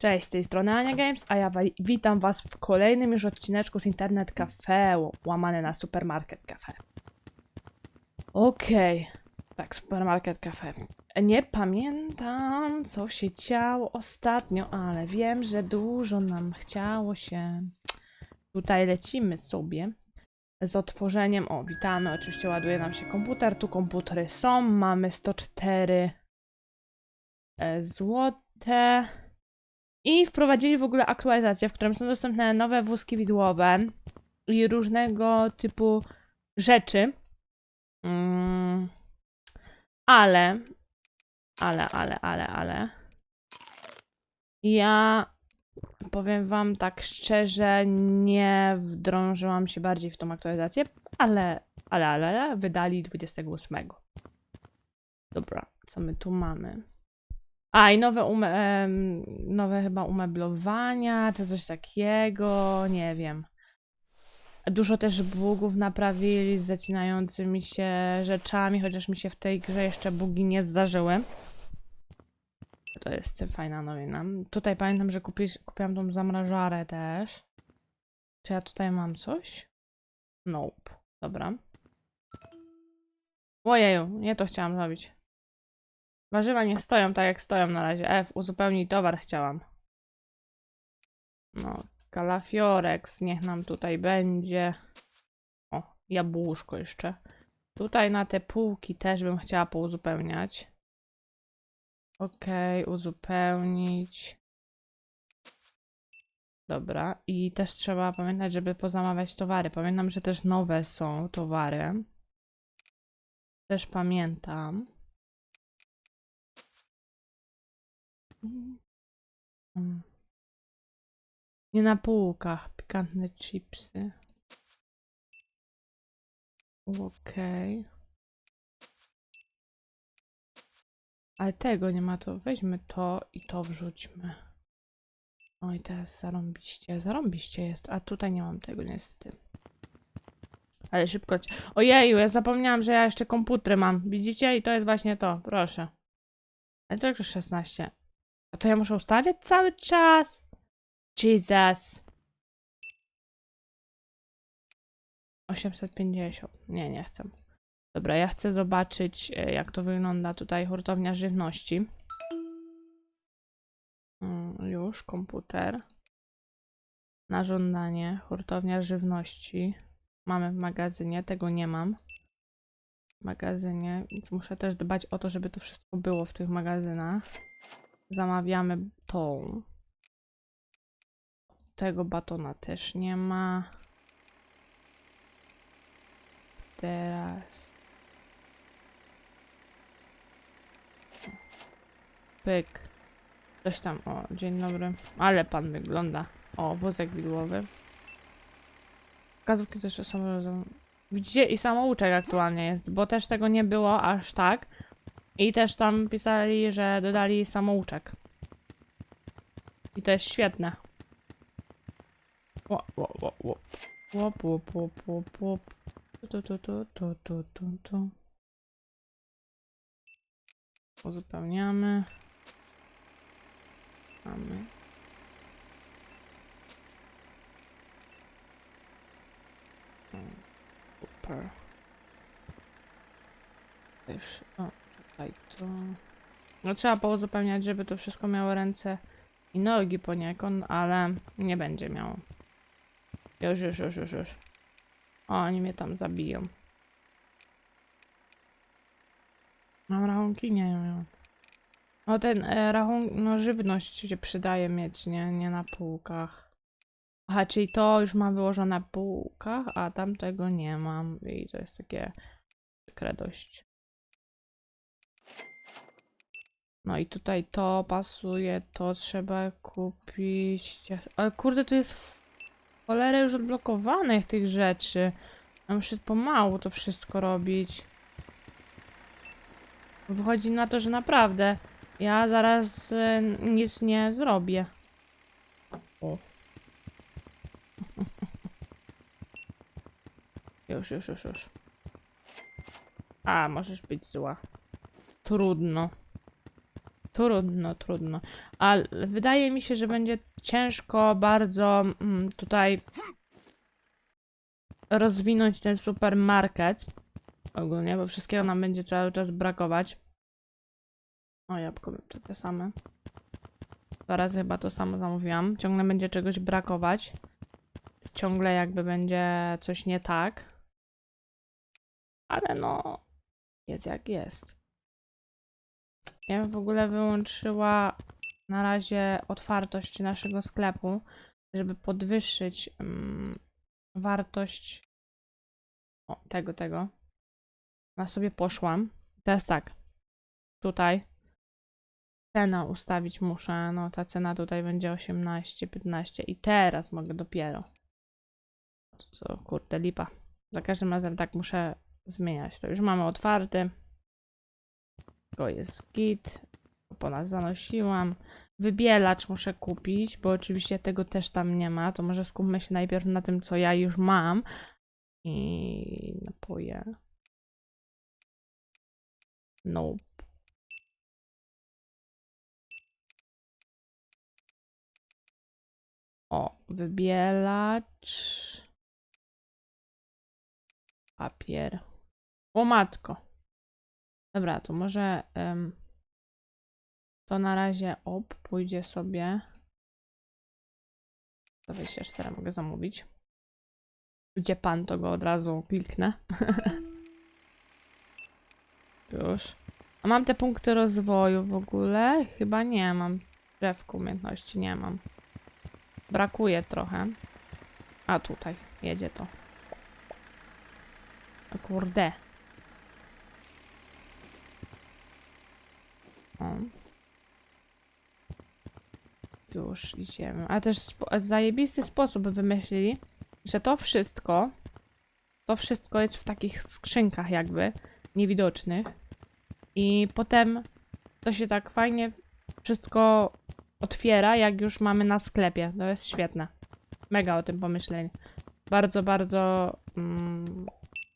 Cześć, z tej strony Ania Games, a ja witam was w kolejnym już odcineczku z Internet Cafe, łamane na Supermarket Cafe. Okej, tak, Supermarket Cafe. Nie pamiętam, co się działo ostatnio, ale wiem, że dużo nam chciało się. Tutaj lecimy sobie z otworzeniem. O, witamy, oczywiście ładuje nam się komputer. Tu komputery są, mamy 104 e, złote. I wprowadzili w ogóle aktualizację, w którym są dostępne nowe wózki widłowe i różnego typu rzeczy. Mm, ale, ale, ale, ale, ale. Ja powiem wam tak szczerze, nie wdrążyłam się bardziej w tą aktualizację, ale, ale, ale, ale wydali 28. Dobra, co my tu mamy? A, i nowe, ume, nowe chyba umeblowania, czy coś takiego, nie wiem. Dużo też bugów naprawili z zacinającymi się rzeczami, chociaż mi się w tej grze jeszcze bugi nie zdarzyły. To jest fajna nowina. Tutaj pamiętam, że kupi, kupiłam tą zamrażarę też. Czy ja tutaj mam coś? Nope. Dobra. Ojeju, nie to chciałam zrobić. Warzywa nie stoją tak jak stoją na razie. F, uzupełnij towar chciałam. No, kalafiorex, niech nam tutaj będzie. O, jabłuszko jeszcze. Tutaj na te półki też bym chciała pouzupełniać. Okej, uzupełnić. Dobra, i też trzeba pamiętać, żeby pozamawiać towary. Pamiętam, że też nowe są towary. Też pamiętam. Nie na półkach. Pikantne chipsy. Okej. Ale tego nie ma, to weźmy to i to wrzućmy. Oj, teraz zarąbiście. Zarąbiście jest. A tutaj nie mam tego niestety. Ale szybko. Ojeju, ja zapomniałam, że ja jeszcze komputery mam. Widzicie? I to jest właśnie to. Proszę. Ale tylko 16. A to ja muszę ustawiać cały czas? Jesus. 850. Nie, nie chcę. Dobra, ja chcę zobaczyć, e, jak to wygląda tutaj hurtownia żywności. Mm, Już, komputer. Na żądanie, hurtownia żywności. Mamy w magazynie, tego nie mam. W magazynie, więc muszę też dbać o to, żeby to wszystko było w tych magazynach. Zamawiamy tą. Tego batona też nie ma. Teraz. Pyk. Coś tam. O, dzień dobry. Ale pan wygląda. O, wózek widłowy. Wskazówki też są. Widzicie? I samouczek aktualnie jest, bo też tego nie było aż tak. I też tam pisali, że dodali samouczek. I to jest świetne. Ło, ło, ło, ło. Łop, łop, łop, łop, łop. Tu, tu. Uzupełniamy. Mamy. Super. Też, o, tutaj to. No trzeba pouzupełniać, żeby to wszystko miało ręce i nogi poniekąd, ale nie będzie miało. Już, już, już, już, już. O, oni mnie tam zabiją. Mam rachunki? Nie, nie. No ten e, rachunek, no żywność się przydaje mieć, nie, nie na półkach. Aha, czyli to już mam wyłożone na półkach, a tamtego nie mam. I to jest takie przykre dość. No i tutaj to pasuje, to trzeba kupić. Ale kurde, to jest cholerę już odblokowanych tych rzeczy. Ja muszę pomału to wszystko robić. Wychodzi na to, że naprawdę ja zaraz e, nic nie zrobię. O. Już, już, już, już. A, możesz być zła. Trudno. Trudno, trudno. Ale wydaje mi się, że będzie ciężko bardzo mm, tutaj rozwinąć ten supermarket. Ogólnie, bo wszystkiego nam będzie cały czas brakować. O, jabłko to te same. Dwa razy chyba to samo zamówiłam. Ciągle będzie czegoś brakować. Ciągle jakby będzie coś nie tak. Ale no, jest jak jest. Ja bym w ogóle wyłączyła na razie otwartość naszego sklepu, żeby podwyższyć mm, wartość o, tego, tego. Na sobie poszłam. Teraz tak. Tutaj cena ustawić muszę. No ta cena tutaj będzie 18, 15 i teraz mogę dopiero. To co, kurde, lipa. Za każdym razem tak muszę zmieniać. To już mamy otwarty. To jest git. Ponad zanosiłam. Wybielacz muszę kupić, bo oczywiście tego też tam nie ma. To może skupmy się najpierw na tym, co ja już mam. I napoje. Nope. O, wybielacz. Papier. O matko. Dobra, to może em, to na razie op, pójdzie sobie. Za 24 mogę zamówić. Gdzie pan, to go od razu kliknę. Już. A mam te punkty rozwoju w ogóle? Chyba nie mam. Drzewku umiejętności nie mam. Brakuje trochę. A tutaj, jedzie to. O kurde. O. Już idziemy. A też spo zajebisty sposób wymyślili, że to wszystko, to wszystko jest w takich skrzynkach jakby, niewidocznych. I potem to się tak fajnie wszystko otwiera, jak już mamy na sklepie. To jest świetne. Mega o tym pomyśleli. Bardzo, bardzo mm,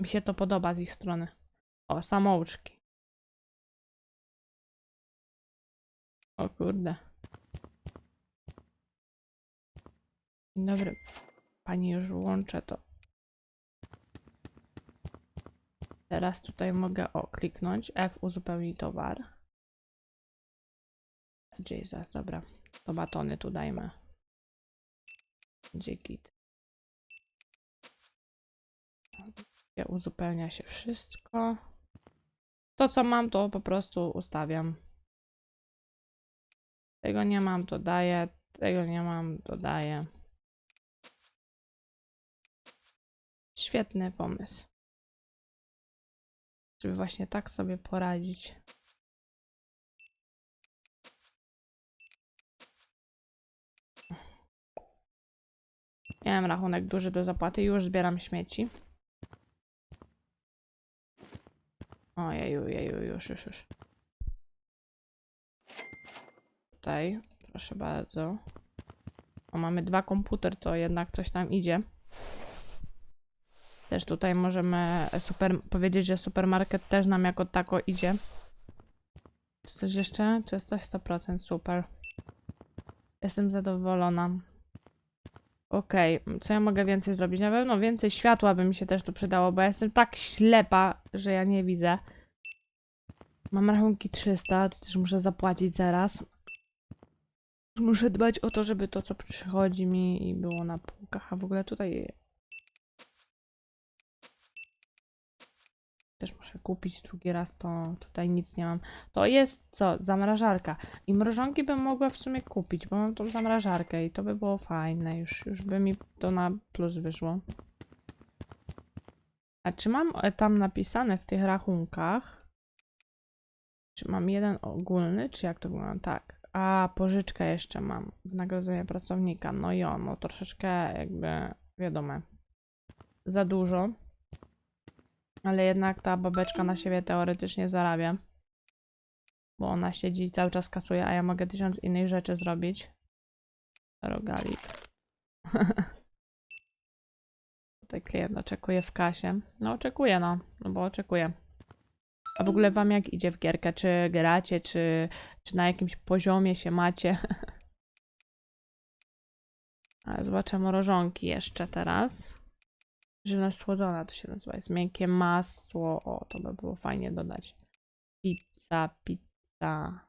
mi się to podoba z ich strony. O, samouczki. O kurde. Dzień dobry. Pani już włączę to. Teraz tutaj mogę o kliknąć F uzupełnij towar. Jesus, dobra. To batony tu dajmy. Gdzie Uzupełnia się wszystko. To co mam to po prostu ustawiam. Tego nie mam, to daję. Tego nie mam, to daję. Świetny pomysł. Żeby właśnie tak sobie poradzić. Miałem rachunek duży do zapłaty i już zbieram śmieci. Ojeju, jeju, już, już, już. Tutaj, proszę bardzo. O, mamy dwa komputer, to jednak coś tam idzie. Też tutaj możemy super, powiedzieć, że supermarket też nam jako tako idzie. Czy coś jeszcze? Czy jest coś 100%? Super. Jestem zadowolona. Okej, co ja mogę więcej zrobić? Na pewno więcej światła by mi się też tu przydało, bo ja jestem tak ślepa, że ja nie widzę. Mam rachunki 300, to też muszę zapłacić zaraz. Muszę dbać o to, żeby to, co przychodzi mi i było na półkach, a w ogóle tutaj też muszę kupić drugi raz, to tutaj nic nie mam. To jest co? Zamrażarka. I mrożonki bym mogła w sumie kupić, bo mam tą zamrażarkę i to by było fajne. Już, już by mi to na plus wyszło. A czy mam e, tam napisane w tych rachunkach? Czy mam jeden ogólny, czy jak to wygląda? Tak. A, pożyczkę jeszcze mam. Wynagrodzenie pracownika. No i on, no troszeczkę jakby, wiadomo, za dużo. Ale jednak ta babeczka na siebie teoretycznie zarabia. Bo ona siedzi cały czas kasuje, a ja mogę tysiąc innych rzeczy zrobić. Rogalik. Tutaj klient oczekuje w kasie. No oczekuje no, no bo oczekuje. A w ogóle wam jak idzie w gierkę? Czy gracie, czy, czy na jakimś poziomie się macie. Ale zobaczę mrożonki jeszcze teraz. Żywność słodzona to się nazywa. Jest miękkie masło. O, to by było fajnie dodać. Pizza, pizza.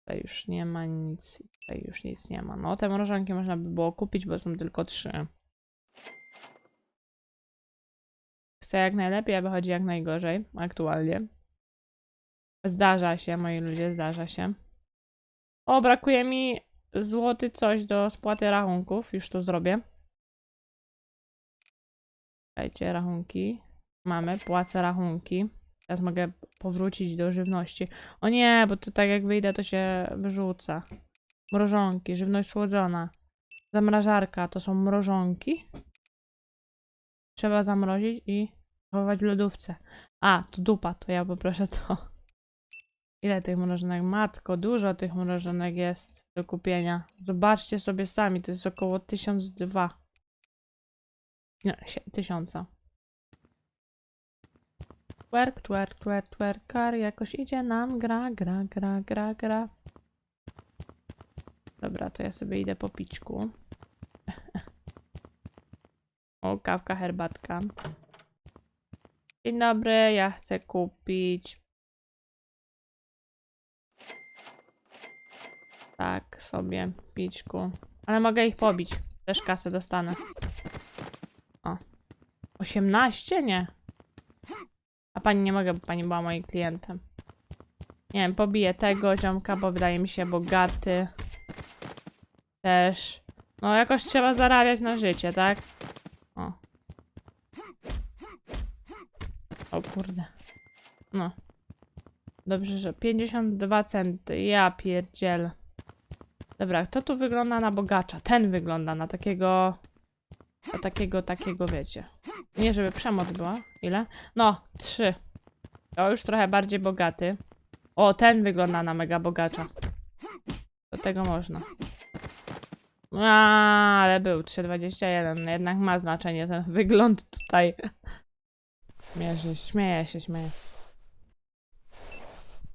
Tutaj już nie ma nic. Tutaj już nic nie ma. No, te mrożonki można by było kupić, bo są tylko trzy. Chcę jak najlepiej, a wychodzi jak najgorzej. Aktualnie. Zdarza się, moi ludzie, zdarza się. O, brakuje mi złoty coś do spłaty rachunków. Już to zrobię. Dajcie rachunki. Mamy, płacę rachunki. Teraz mogę powrócić do żywności. O nie, bo to tak jak wyjdę, to się wyrzuca. Mrożonki, żywność słodzona. Zamrażarka, to są mrożonki. Trzeba zamrozić i chować w lodówce. A, to dupa, to ja poproszę to. Ile tych mrożonek? Matko, dużo tych mrożonek jest do kupienia. Zobaczcie sobie sami, to jest około 1002. Nie, sie- tysiąca. Twerk, twerk, twerk, twerkar, jakoś idzie nam, gra, gra, gra, gra, gra. Dobra, to ja sobie idę po piczku. O, kawka, herbatka. Dzień dobry, ja chcę kupić. Tak, sobie, piczku. Ale mogę ich pobić. Też kasę dostanę. O. 18? Nie. A pani nie mogę, bo pani była moim klientem. Nie wiem, pobiję tego ziomka, bo wydaje mi się bogaty. Też. No, jakoś trzeba zarabiać na życie, tak? O. O kurde. No. Dobrze, że 52 centy. Ja pierdzielę. Dobra, kto tu wygląda na bogacza? Ten wygląda na takiego... Na takiego, takiego, wiecie. Nie, żeby przemoc była. Ile? No, trzy. To już trochę bardziej bogaty. O, ten wygląda na mega bogacza. Do tego można. A, ale był 3,21. Jednak ma znaczenie ten wygląd tutaj. Śmieję, śmieję się, śmieję.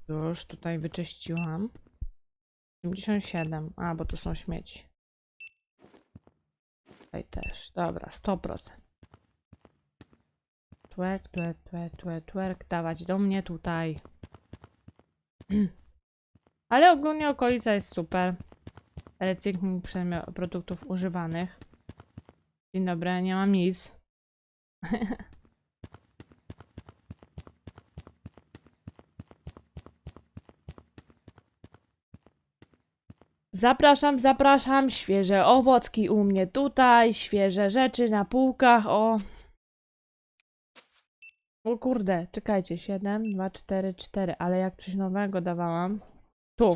Już tutaj wyczyściłam. 77. A, bo tu są śmieci. Tutaj też. Dobra, 100%. Twerk, twerk, twerk, twerk, twerk. Dawać do mnie tutaj. Ale ogólnie okolica jest super. Recykling produktów używanych. Dzień dobry, nie mam nic. Zapraszam, zapraszam. Świeże owocki u mnie tutaj, świeże rzeczy na półkach. O. O kurde, czekajcie. 7, 2, 4, 4. Ale jak coś nowego dawałam. Tu.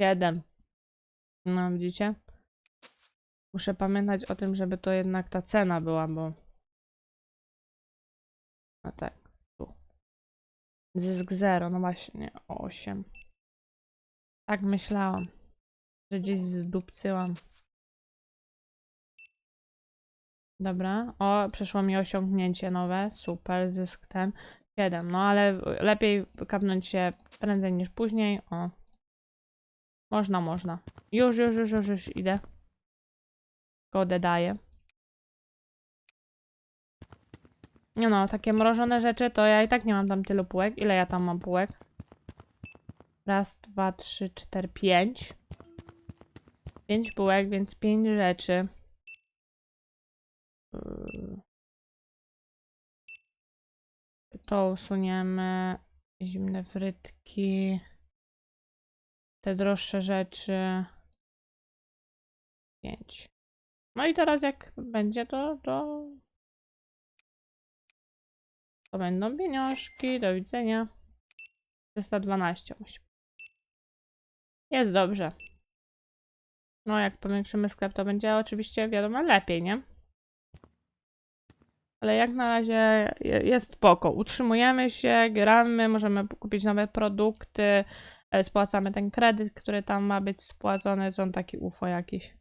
7. No, widzicie? Muszę pamiętać o tym, żeby to jednak ta cena była, bo. No tak, tu. Zysk 0, no właśnie, 8. Tak myślałam że gdzieś zdupcyłam. Dobra. O, przeszło mi osiągnięcie nowe. Super, zysk ten. 7. No ale lepiej kapnąć się prędzej niż później. O. Można, można. Już, już, już, już, już idę. Kodę daję. Nie no, takie mrożone rzeczy to ja i tak nie mam tam tylu półek. Ile ja tam mam półek? Raz, dwa, trzy, cztery, pięć. Pięć bułek, więc pięć rzeczy. Yy. To usuniemy. Zimne frytki. Te droższe rzeczy. Pięć. No i teraz jak będzie to, to... To będą pieniążki. Do widzenia. 312 musi. Jest dobrze. No, jak powiększymy sklep, to będzie oczywiście, wiadomo, lepiej, nie? Ale jak na razie je- jest spoko. Utrzymujemy się, gramy, możemy kupić nowe produkty, e, spłacamy ten kredyt, który tam ma być spłacony. To on taki UFO jakiś.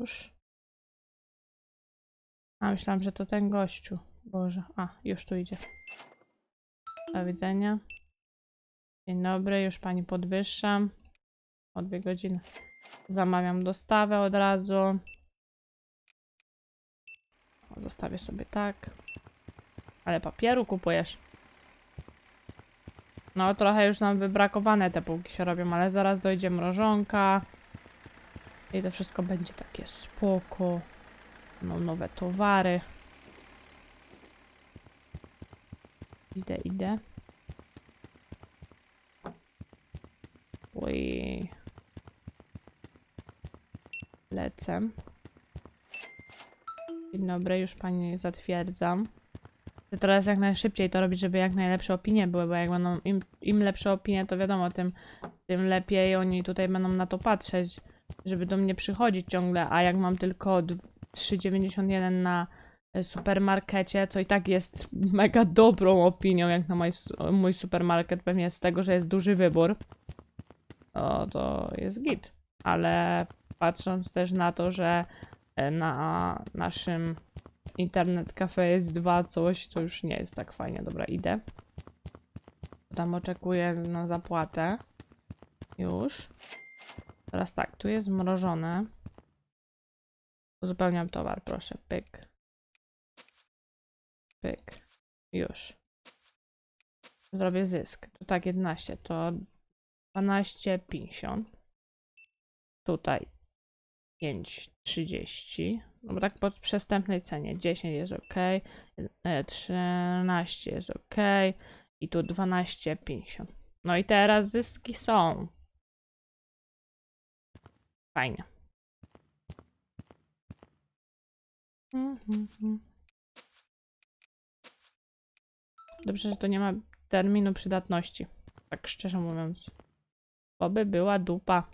Już. A, myślałam, że to ten gościu. Boże. A, już tu idzie. Do widzenia. Dzień dobry, już pani podwyższam. O dwie godziny. Zamawiam dostawę od razu. Zostawię sobie tak. Ale papieru kupujesz. No, trochę już nam wybrakowane te półki się robią, ale zaraz dojdzie mrożonka. I to wszystko będzie takie spoko. No, nowe towary. Idę, idę. Oj. Lecę. Dzień dobry, już pani zatwierdzam. Chcę teraz jak najszybciej to robić, żeby jak najlepsze opinie były, bo jak będą im, im lepsze opinie, to wiadomo, tym, tym lepiej oni tutaj będą na to patrzeć, żeby do mnie przychodzić ciągle, a jak mam tylko d- 3,91 na e, supermarkecie, co i tak jest mega dobrą opinią, jak na mój, mój supermarket, pewnie z tego, że jest duży wybór, o, to jest git. Ale patrząc też na to, że e, na naszym internet cafe jest dwa coś, to już nie jest tak fajnie. Dobra, idę. Tam oczekuję na zapłatę. Już. Teraz tak, tu jest mrożone. Uzupełniam towar, proszę. Pyk. Pyk. Już. Zrobię zysk. To tak 11, to 12,50. Tutaj 5,30. No tak po przestępnej cenie. 10 jest ok. e, 13 jest ok. I tu 12,50. No i teraz zyski są. Fajnie. Dobrze, że to nie ma terminu przydatności. Tak szczerze mówiąc. To by była dupa.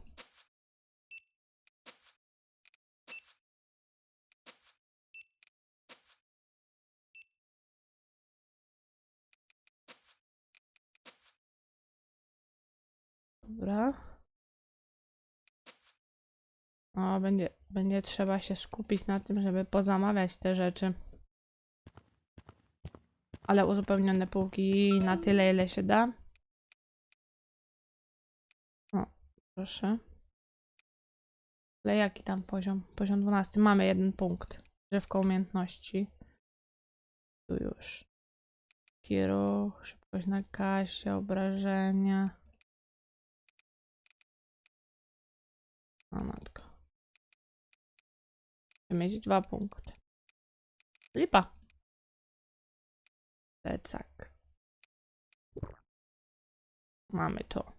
Dobra. O, będzie, będzie trzeba się skupić na tym, żeby pozamawiać te rzeczy. Ale uzupełnione półki na tyle, ile się da. O, proszę. Ale jaki tam poziom? Poziom 12. Mamy jeden punkt. Drzewko umiejętności. Tu już. Taki ruch, szybkość na kasie, obrażenia. O matko. Chcę mieć dwa punkty. Lipa. Plecak. Mamy to.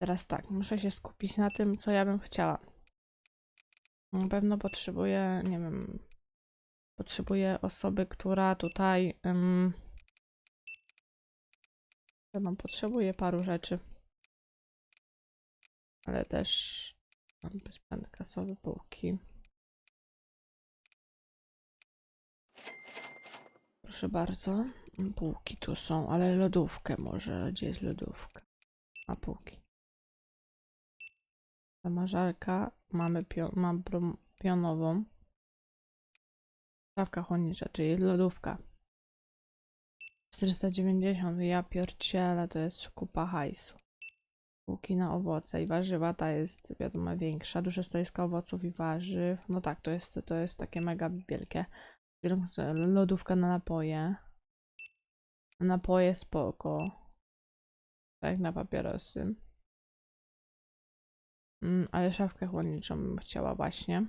Teraz tak, muszę się skupić na tym, co ja bym chciała. Na pewno potrzebuję, nie wiem, potrzebuję osoby, która tutaj. Um, no, potrzebuję paru rzeczy. Ale też sprzęt kasowy, półki. Proszę bardzo. Półki tu są, ale lodówkę może. Gdzie jest lodówka? A półki. Zamarzalka. Mamy pio mam pionową. Szafka chłodnicza, czyli lodówka. 490. Ja pierdzielę, to jest kupa hajsu. Półki na owoce i warzywa, ta jest wiadomo większa. Duże stoisko owoców i warzyw. No tak, to jest, to jest takie mega wielkie. Lodówka na napoje. Napoje spoko. Tak, na papierosy. Mm, ale szafkę chłodniczą bym chciała właśnie.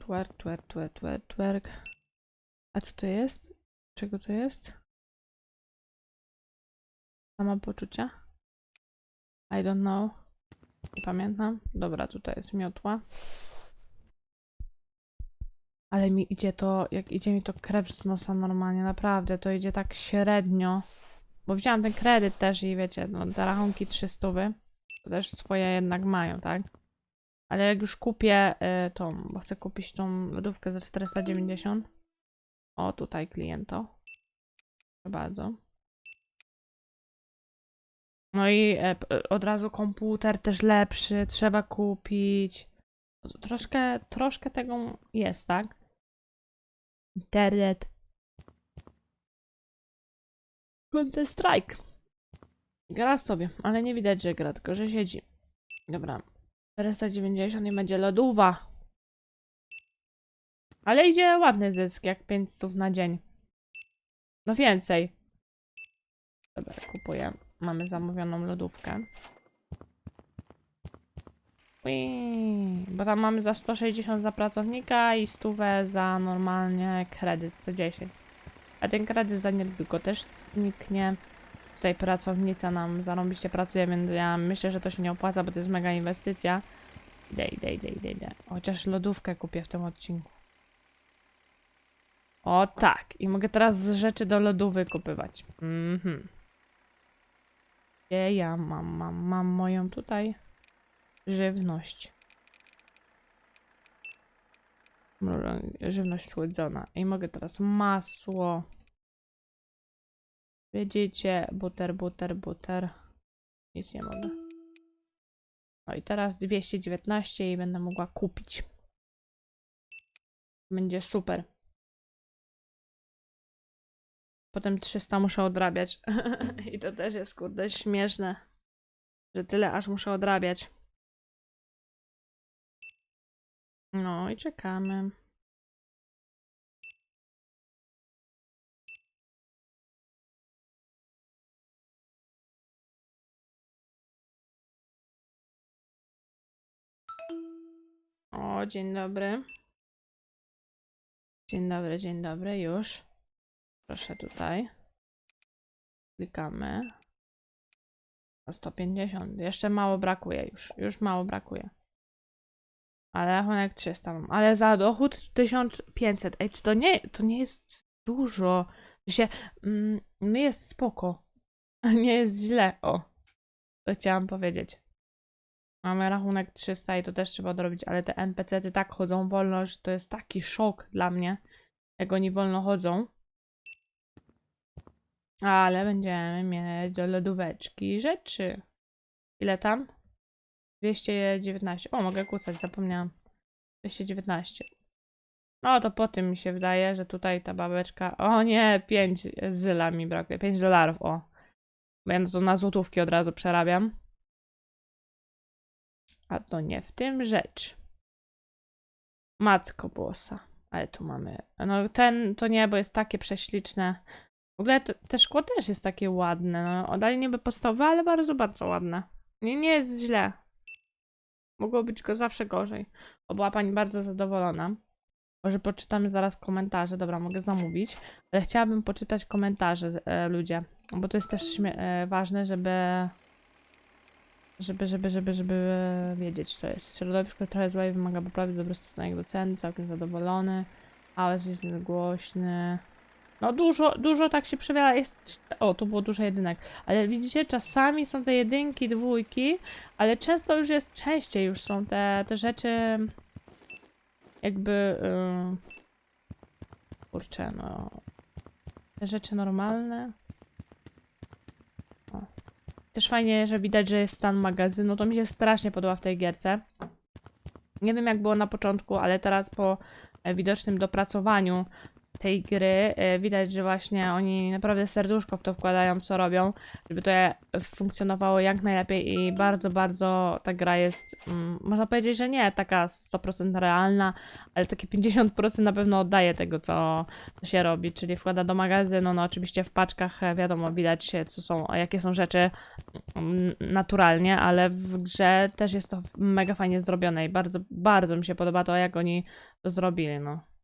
Twerk, twerk, twerk, twerk, twerk. A co to jest? Czego to jest? Sama poczucia? I don't know. Nie pamiętam. Dobra, tutaj jest miotła. Ale mi idzie to, jak idzie mi to krew z nosa normalnie, naprawdę, to idzie tak średnio. Bo wziąłam ten kredyt też i wiecie, no, te rachunki 300 to też swoje jednak mają, tak? Ale jak już kupię y, tą, bo chcę kupić tą lodówkę za 490. O, tutaj kliento. Proszę bardzo. No i e, p- od razu komputer też lepszy, trzeba kupić. Troszkę, troszkę tego jest, tak? internet. Counter Strike. Gra sobie, ale nie widać, że gra, tylko że siedzi. Dobra. 490 i będzie lodówa. Ale idzie ładny zysk, jak 500 na dzień. No więcej. Dobra, kupuję. Mamy zamówioną lodówkę. Ui, bo tam mamy za 160 za pracownika i 100 za normalnie kredyt 110. A ten kredyt za niedługo też zniknie. Tutaj pracownica nam zarąbiście pracuje, więc ja myślę, że to się nie opłaca, bo to jest mega inwestycja. Idę, idę, idę, idę, idę. Chociaż lodówkę kupię w tym odcinku. O tak. I mogę teraz rzeczy do lodówy kupywać. Mhm. Gdzie ja mam, mam, mam moją tutaj żywność. Żywność słodzona. I mogę teraz masło. Widzicie, buter, buter, buter. Nic nie mogę. No i teraz 219 i będę mogła kupić. Będzie super. Potem 300 muszę odrabiać. I to też jest kurde śmieszne. Że tyle aż muszę odrabiać. No i czekamy. O, dzień dobry. Dzień dobry, dzień dobry, już. Proszę tutaj. Klikamy. O 150. Jeszcze mało brakuje już. Już mało brakuje. Ale rachunek 300 mam. Ale za dochód 1500. Ej, czy to nie, to nie jest dużo. Się, mm, jest spoko. Nie jest źle. O. To chciałam powiedzieć. Mamy rachunek 300 i to też trzeba odrobić, ale te NPC-ty tak chodzą wolno, że to jest taki szok dla mnie, jak oni wolno chodzą. Ale będziemy mieć do lodóweczki rzeczy. Ile tam? 219. O, mogę kłócać, zapomniałam. 219. No to po tym mi się wydaje, że tutaj ta babeczka. O nie, 5 zyla mi brakuje. 5 dolarów, o. Bo ja to na złotówki od razu przerabiam. A to nie w tym rzecz. Matko bosa. Ale tu mamy. No ten to nie, bo jest takie prześliczne. W ogóle te, te szkło też jest takie ładne. No, oddali niby podstawowe, ale bardzo, bardzo ładne. Nie, nie jest źle. Mogło być go zawsze gorzej. O, była pani bardzo zadowolona. Może poczytamy zaraz komentarze. Dobra, mogę zamówić. Ale chciałabym poczytać komentarze, e, ludzie. Bo to jest też e, ważne, żeby żeby, żeby, żeby, żeby wiedzieć, co jest. Środowisko trochę złe i wymaga poprawy, dobry stosunek do ceny, całkiem zadowolony, ale jest głośny. No dużo, dużo tak się przewiera, jest, o, tu było dużo jedynek, ale widzicie, czasami są te jedynki, dwójki, ale często już jest, częściej już są te, te rzeczy jakby, yy, kurczę, no, te rzeczy normalne. Też fajnie, że widać, że jest stan magazynu. To mi się strasznie podoba w tej gierce. Nie wiem jak było na początku, ale teraz po e, widocznym dopracowaniu tej gry e, widać, że właśnie oni naprawdę serduszko w to wkładają, co robią, żeby to e, funkcjonowało jak najlepiej i bardzo, bardzo ta gra jest, mm, można powiedzieć, że nie taka 100% realna, ale takie 50% na pewno oddaje tego, co, co się robi, czyli wkłada do magazynu, no oczywiście w paczkach e, wiadomo, widać co są, jakie są rzeczy mm, naturalnie, ale w grze też jest to mega fajnie zrobione i bardzo, bardzo mi się podoba to, jak oni to zrobili, no.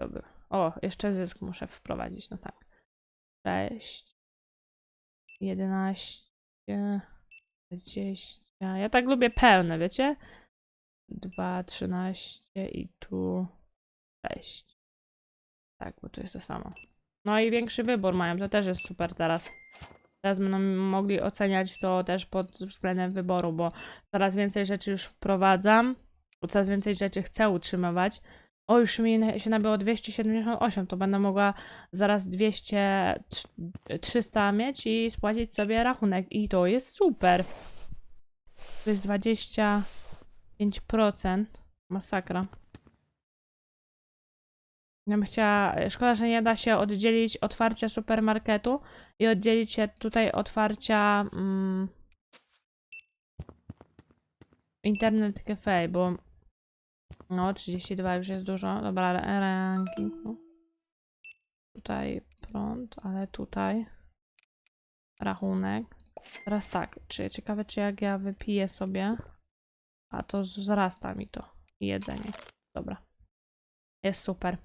Dobra. O, jeszcze zysk muszę wprowadzić, no tak. 6, 11, 20. Ja tak lubię pełne, wiecie? 2, 13 i tu 6. Tak, bo to jest to samo. No i większy wybór mają, to też jest super teraz. Teraz będą mogli oceniać to też pod względem wyboru, bo coraz więcej rzeczy już wprowadzam, coraz więcej rzeczy chcę utrzymywać. O, już mi się nabyło 278, to będę mogła zaraz 200, trz- 300 mieć i spłacić sobie rachunek. I to jest super. To jest 20, 5%. Masakra. Ja bym chciała. Szkoda, że nie da się oddzielić otwarcia supermarketu i oddzielić się tutaj otwarcia mm, internet cafe, bo no 32 już jest dużo. Dobra, ale ranking. Tutaj prąd, ale tutaj rachunek. Teraz tak, czy ciekawe, czy jak ja wypiję sobie, a to wzrasta mi to jedzenie. Dobra. Jest super.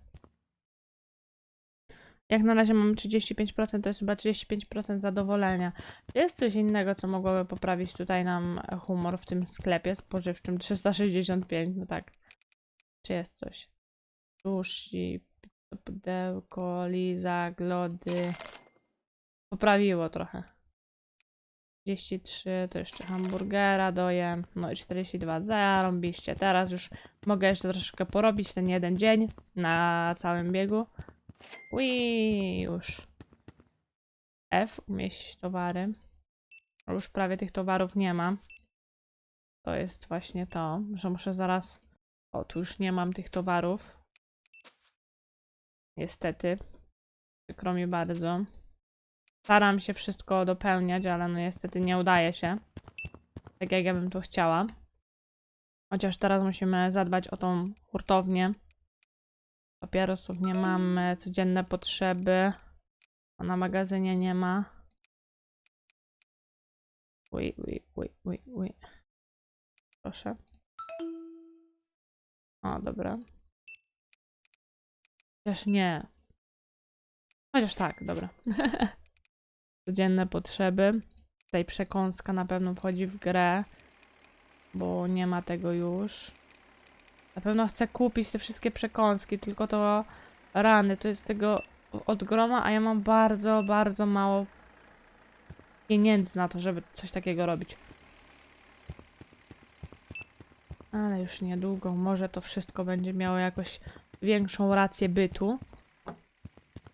Jak na razie mam 35%, to jest chyba 35% zadowolenia. Jest coś innego, co mogłoby poprawić tutaj nam humor w tym sklepie spożywczym? 365, no tak. Czy jest coś? Sushi, pudełko, lizak, lody. Poprawiło trochę. 33, to jeszcze hamburgera dojem. No i 42, zarąbiście. Teraz już mogę jeszcze troszeczkę porobić ten jeden dzień na całym biegu. Ui, już. F, umieść towary. Już prawie tych towarów nie mam. To jest właśnie to, że muszę zaraz... O, tu już nie mam tych towarów. Niestety. Przykro mi bardzo. Staram się wszystko dopełniać, ale no niestety nie udaje się. Tak jak ja bym to chciała. Chociaż teraz musimy zadbać o tą hurtownię. Papierosów nie mamy, codzienne potrzeby. A na magazynie nie ma. Uj, uj, uj, uj, uj. Proszę. O, dobra. Chociaż nie. Chociaż tak, dobra. Codzienne potrzeby. Tutaj przekąska na pewno wchodzi w grę, bo nie ma tego już. Na pewno chcę kupić te wszystkie przekąski, tylko to rany, to jest tego od groma, a ja mam bardzo, bardzo mało pieniędzy na to, żeby coś takiego robić. Ale już niedługo, może to wszystko będzie miało jakoś większą rację bytu.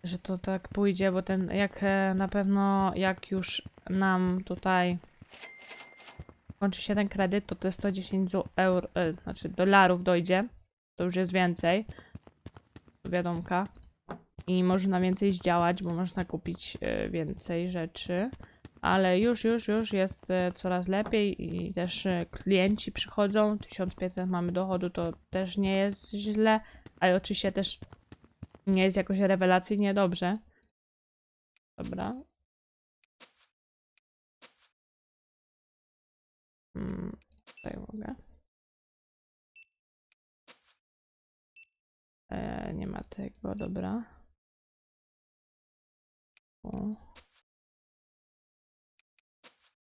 Że to tak pójdzie, bo ten, jak e, na pewno, jak już nam tutaj kończy się ten kredyt, to te 110 zo- euro, e, znaczy dolarów dojdzie. To już jest więcej. Wiadomka. I można więcej zdziałać, bo można kupić e, więcej rzeczy. Ale już, już, już jest e, coraz lepiej i też e, klienci przychodzą. 1500 mamy dochodu, to też nie jest źle. Ale oczywiście też nie jest jakoś rewelacyjnie dobrze. Dobra. Mm, tutaj mogę. E, nie ma tego, dobra.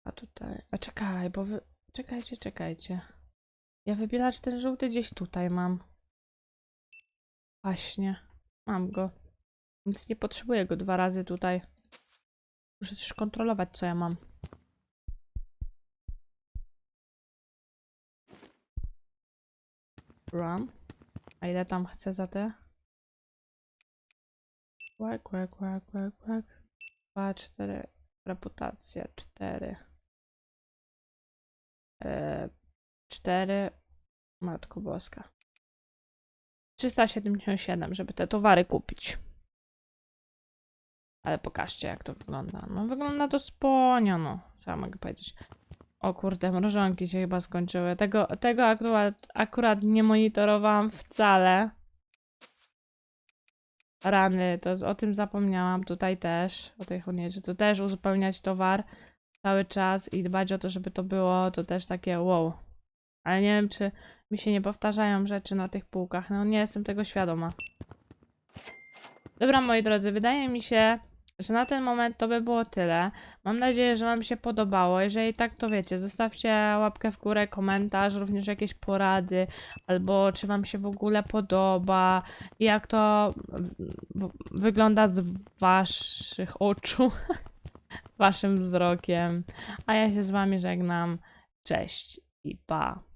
A tutaj. A czekaj, bo wy. Czekajcie, czekajcie. Ja wybielacz ten żółty gdzieś tutaj mam. Właśnie. Mam go. Więc nie potrzebuję go dwa razy tutaj. Muszę też kontrolować, co ja mam. Run. A ile tam chcę za te? Łek, łek, łek, łek, łek. Dwa, cztery. Reputacja, cztery. E, cztery. Matko Boska. 377, żeby te towary kupić. Ale pokażcie, jak to wygląda. No, wygląda to sponio, no. Co mogę powiedzieć? O kurde, mrożonki się chyba skończyły. Tego, tego akurat, akurat nie monitorowałam wcale. Rany, to o tym zapomniałam. Tutaj też, o tej chłodniczy. To też uzupełniać towar cały czas i dbać o to, żeby to było, to też takie wow. Ale nie wiem, czy mi się nie powtarzają rzeczy na tych półkach. No nie jestem tego świadoma. Dobra, moi drodzy, wydaje mi się, że na ten moment to by było tyle. Mam nadzieję, że Wam się podobało. Jeżeli tak, to wiecie, zostawcie łapkę w górę, komentarz, również jakieś porady, albo czy Wam się w ogóle podoba, i jak to wygląda z Waszych oczu, Waszym wzrokiem. A ja się z Wami żegnam. Cześć i pa.